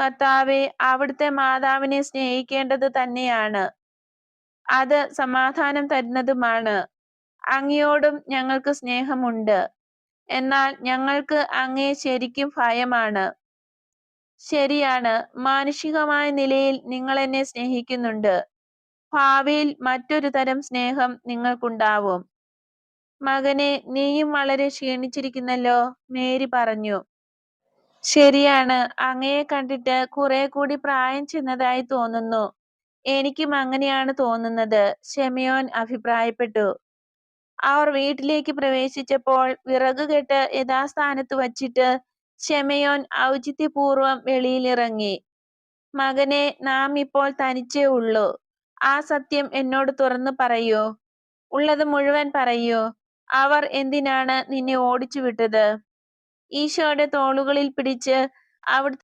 കർത്താവെ അവിടുത്തെ മാതാവിനെ സ്നേഹിക്കേണ്ടത് തന്നെയാണ്. അത് സമാധാനം തരുന്നതുമാണ്. അങ്ങയോടും ഞങ്ങൾക്ക് സ്നേഹമുണ്ട്. എന്നാൽ ഞങ്ങൾക്ക് അങ്ങേ ശരിക്കും ഭയമാണ്. ശരിയാണ് മാനുഷികമായ നിലയിൽ നിങ്ങൾ എന്നെ സ്നേഹിക്കുന്നുണ്ട്. ഭാവിയിൽ മറ്റൊരു തരം സ്നേഹം നിങ്ങൾക്കുണ്ടാവും. മകനെ നീയും വളരെ ക്ഷീണിച്ചിരിക്കുന്നല്ലോ മേരി പറഞ്ഞു. ശരിയാണ്. അങ്ങയെ കണ്ടിട്ട് കുറെ കൂടി പ്രായം ചെന്നതായി തോന്നുന്നു. എനിക്കും അങ്ങനെയാണ് തോന്നുന്നത്. ഷെമിയോൻ അഭിപ്രായപ്പെട്ടു. അവർ വീട്ടിലേക്ക് പ്രവേശിച്ചപ്പോൾ വിറകുകെട്ട് യഥാസ്ഥാനത്ത് വച്ചിട്ട് ഷെമയോൻ ഔചിത്യപൂർവം വെളിയിലിറങ്ങി. മകനെ നാം ഇപ്പോൾ തനിച്ചേ ഉള്ളൂ. ആ സത്യം എന്നോട് തുറന്നു പറയൂ. ഉള്ളത് മുഴുവൻ പറയൂ. അവർ എന്തിനാണ് നിന്നെ ഓടിച്ചു വിട്ടത് ഈശോയുടെ തോളുകളിൽ പിടിച്ച് അവിടുത്തെ